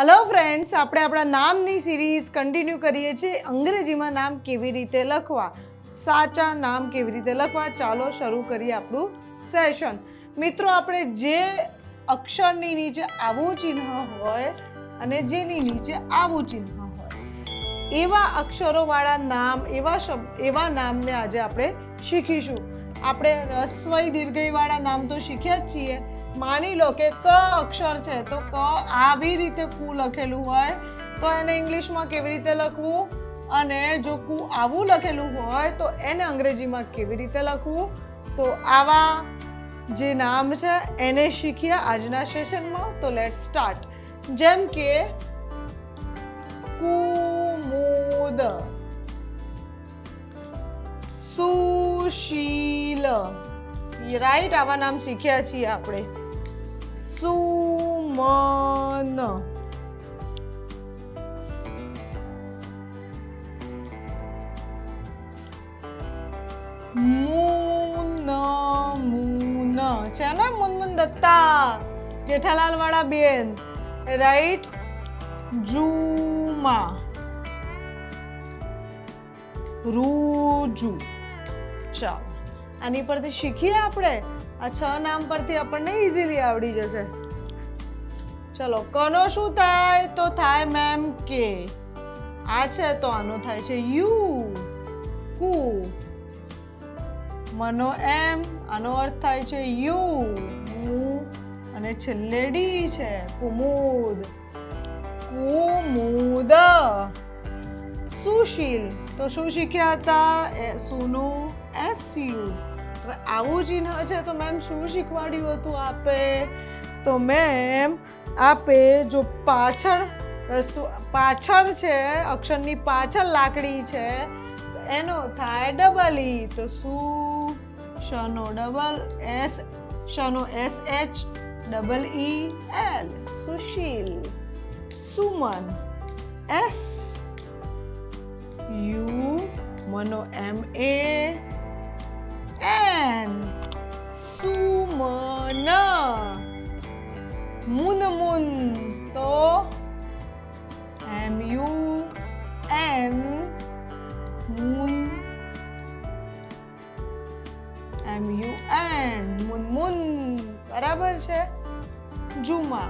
Hello friends આપણે આપણા નામની સિરીઝ કન્ટિન્યુ કરીએ છીએ. અંગ્રેજીમાં નામ કેવી રીતે લખવા? સાચા નામ કેવી રીતે લખવા? ચાલો શરૂ કરીએ આપણું સેશન મિત્રો, આપણે જે અક્ષરની નીચે આવું ચિહ્ન હોય અને જેની નીચે આવું ચિહ્ન હોય, એવા અક્ષરોવાળા નામ, એવા શબ્દ એવા નામને આજે આપણે શીખીશું. આપણે રસ્વય દીર્ઘઈવાળા નામ તો શીખ્યા જ છીએ. માની લો કે ક અક્ષર છે, તો ક આવી રીતે કુ લખેલું હોય, તો એને ઇંગ્લિશમાં કેવી રીતે લખવું? અને જો કુ આવું લખેલું હોય, તો એને અંગ્રેજીમાં કેવી રીતે લખવું? તો આવા જે નામ છે, એને શીખ્યા આજના સેશનમાં. તો લેટ સ્ટાર્ટ જેમ કે, કુમુદ, સુશીલ. રાઈટ આવા નામ શીખ્યા છીએ આપણે. સુમન મુન મુન છે ને મુનમુન દત્તા જેઠાલાલ વાળા બેન રાઈટ જુમા રૂજુ ચાલો આની પરથી શીખીએ આપણે આ છ નામ પરથી આપણને ઇઝીલી આવડી જશે ચલો, કનો શું થાય તો થાય મેમ કે. આ છે તો આનો થાય છે યુ. કુ. મનો એમ, આનો અર્થ થાય છે યુ. અને છેલ્લે ડી છે, કુમુદ. કુમુદ. સુશીલ. તો શું શીખ્યા હતા? સુનું એસ યુ. આવું ચિહ્ન છે તો મેમ શું શીખવાડ્યું હતું આપે? તો મેમ આપે જો પાછળ પાછળ છે, અક્ષરની પાછળ લાકડી છે, એનો થાય ડબલ ઈ તો શું? શનો double S શનો S H double E L Sushil, Suman S U મનો M A N Suman. Mun Mun તો M U N Mun M U N Mun Mun બરાબર છે? જુમા.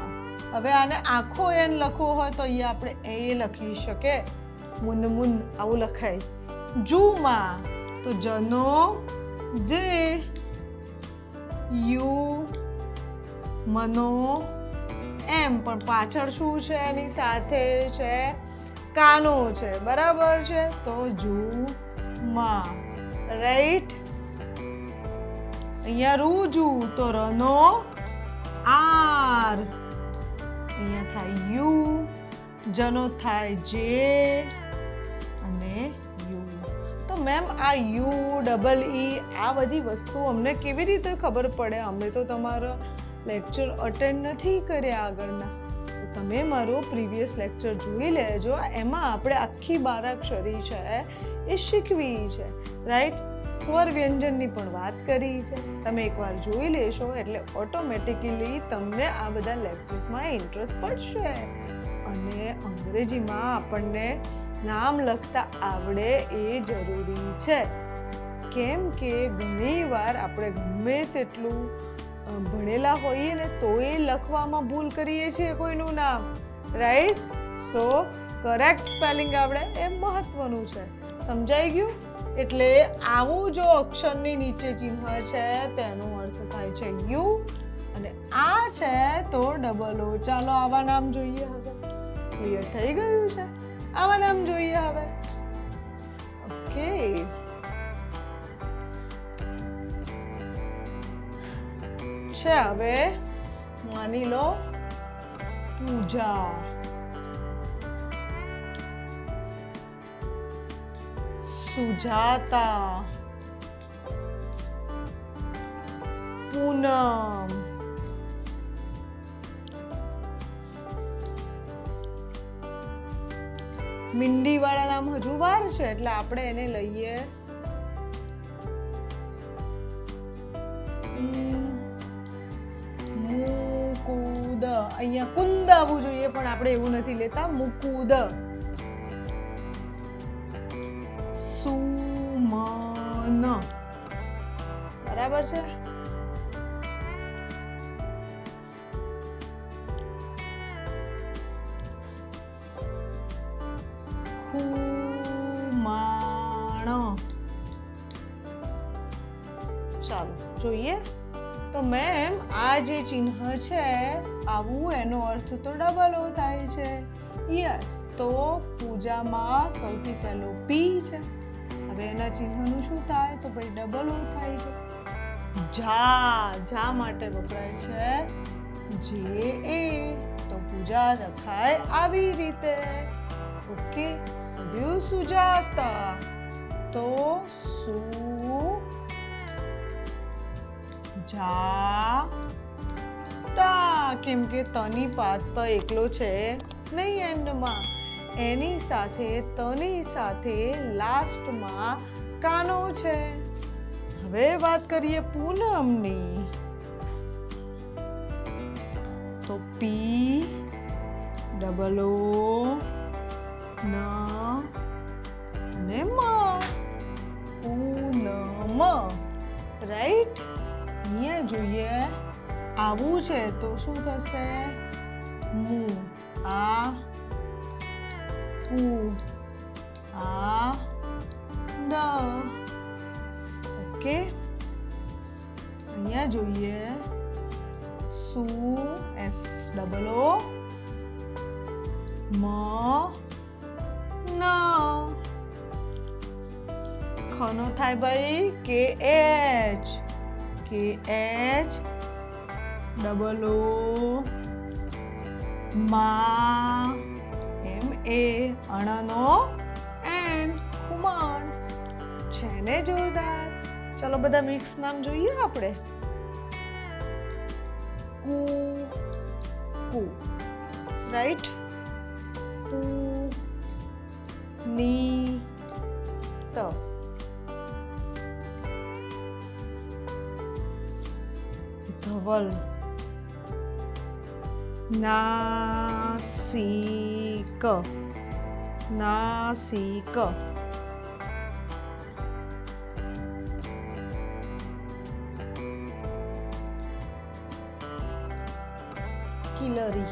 હવે આને આખો એન લખવો હોય તો અહીંયા આપણે એ લખી શકે મુન મુન આવું લખાય. જુમા. તો જનો જે યુ, મનો એમ, પણ પાછળ શું છે? એની સાથે છે કાનો છે, બરાબર છે? તો જુમા રાઈટ અહીંયા રૂજુ તો રનો આર. અહીંયા થાય યુ, જનો થાય જે અને યુ. તો મેમ, આ યુ, ડબલ ઈ, આ બધી વસ્તુ અમને કેવી રીતે ખબર પડે? અમે તો તમારા લેક્ચર અટેન્ડ નથી કર્યા આગળના. તો તમે મારો પ્રીવિયસ લેક્ચર જોઈ લેજો. એમાં આપણે આખી બારાક્ષરી છે એ શીખવી છે. રાઈટ સ્વર વ્યંજનની પણ વાત કરી છે. તમે એકવાર જોઈ લેશો એટલે ઓટોમેટિકલી તમને આ બધા લેક્ચર્સમાં ઇન્ટરેસ્ટ પડશે. અને અંગ્રેજીમાં આપણને નામ લખતા આવડે એ જરૂરી છે. કેમ કે ઘણીવાર આપણે ગમે તેટલું ભણેલા હોઈએ ને તોય લખવામાં ભૂલ કરીએ છીએ કોઈનું નામ. રાઈટ સો કરેક્ટ સ્પેલિંગ આવડે એ મહત્વનું છે. સમજાઈ ગયું? એટલે આવું જો અક્ષરની નીચે ચિહ્ન છે, તેનો અર્થ થાય છે યુ અને આ છે તો ડબલ ઓ ચાલો આવા નામ જોઈએ હવે. ક્લિયર થઈ ગયું છે? આવા નામ જોઈએ હવે. ઓકે છે હવે માની લો પૂજા. સુજાતા. પૂનમ. મિંડી વાળા નામ હજુ વાર છે, એટલે આપણે એને લઈએ. અહીંયા કુંદ આવવું જોઈએ પણ આપણે એવું નથી લેતા. મુકુદ. સુમન. બરાબર છે? જે ચિહ્ન છે, આવું એનો અર્થ તો ડબલ થાય છે. યસ તો પૂજામાં સૌથી પહેલો પી છે. હવે એના ચિહ્નનું શું થાય? તો ભાઈ ડબલ થાય છે. જા જા માટે વપરાય છે જે એ તો પૂજા રખાય આવી રીતે. ઓકે દેવ સુજાતા. તો સુ જા તા, કેમ કે તની પાત પર એકલો છે નહીં એન્ડમાં. એની સાથે, તની સાથે લાસ્ટમાં કાનો છે. હવે વાત કરીએ પૂનમની. તો પી ડબલ ઓ ન, ને મ. પૂનમ. રાઈટ અહીંયા જોઈએ. આવું છે તો શું થશે? મુ આ ઉ આ દ. ઓકે? અહીંયા જોઈએ. સુ એસ ડબલ ઓ. મ. ન. ખનો થાય ભાઈ કે એચ. કે એચ ડબલ ઓ મા એમ એ અણનો એન કુમાર છે ને જોરદાર ચલો બધા મિક્સ નામ જોઈએ આપણે કુ કુ રાઈટ કુ ની ત ધવલ નાસિક નાસિક કિલરી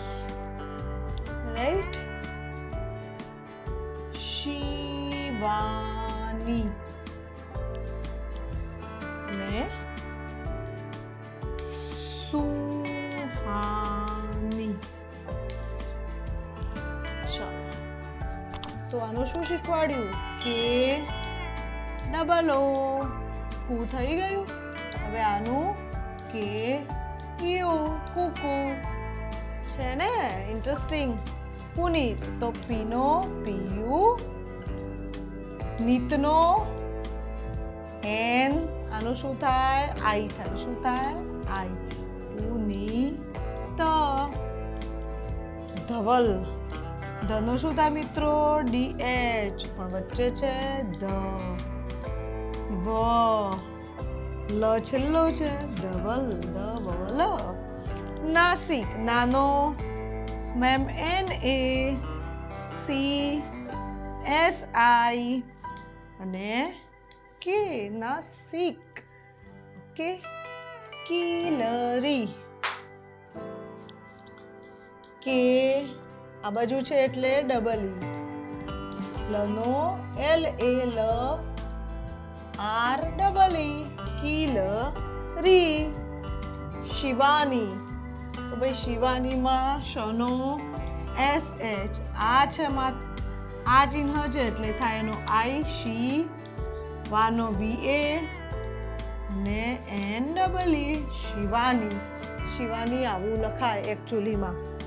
રાઈટ શિવાની તો આનું શું શીખવાડ્યું? કે ડબલ ઓ કુ થઈ ગયું. હવે આનું કે યુ કુકુ. છે ને? ઇન્ટરેસ્ટિંગ પુનીત. તો પીનો, પીયુ. નીતનો. એન. આનું શું થાય? આઈ થાય. શું થાય? આઈ. પુનીત. ધવલ. ધનો શું થાય મિત્રો ડી એચ પણ વચ્ચે છે. ધ, વ, લ છેલ્લો છે. ધવલ ધવલ નાસિક, નાનો. Ma'am, N, A, C, S, I અને કે, નાસિક. ઓકે કિલરી. કે આ બાજુ છે એટલે ડબલ ઈ લનો, એલ, એ, લ, આર ડબલ ઈ કિલ, રી, શિવાની. તો ભાઈ શિવાનીમાં શનો, એસ, એચ, આ છે આ ચિહ્ન છે એટલે થાય એનો આઈ, શી, વાનો બી એ, ને, N double E Shivani. Shivani આવું લખાય એકચ્યુઅલીમાં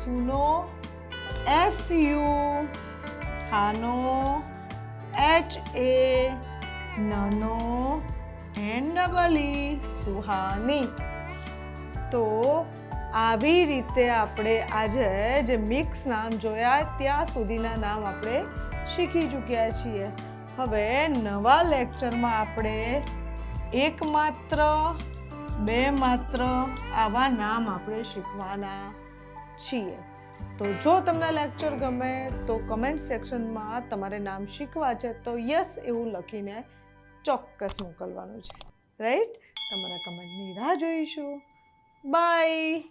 સુનો એસ યુ હાનો એચ એ નનો એન્ડ ડબલ ઈ સુહાની તો આવી રીતે આપણે આજે જે મિક્સ નામ જોયા ત્યાં સુધીના નામ આપણે શીખી ચૂક્યા છીએ હવે નવા લેક્ચરમાં આપણે એકમાત્ર બે માત્ર આવા નામ આપણે શીખવાના છીએ તો જો તમને લેક્ચર ગમે તો કમેન્ટ સેક્શનમાં તમારે નામ શીખવા છે તો યસ એવું લખીને ચોક્કસ મોકલવાનું છે. રાઈટ તમારા કમેન્ટની રાહ જોઈશું. બાય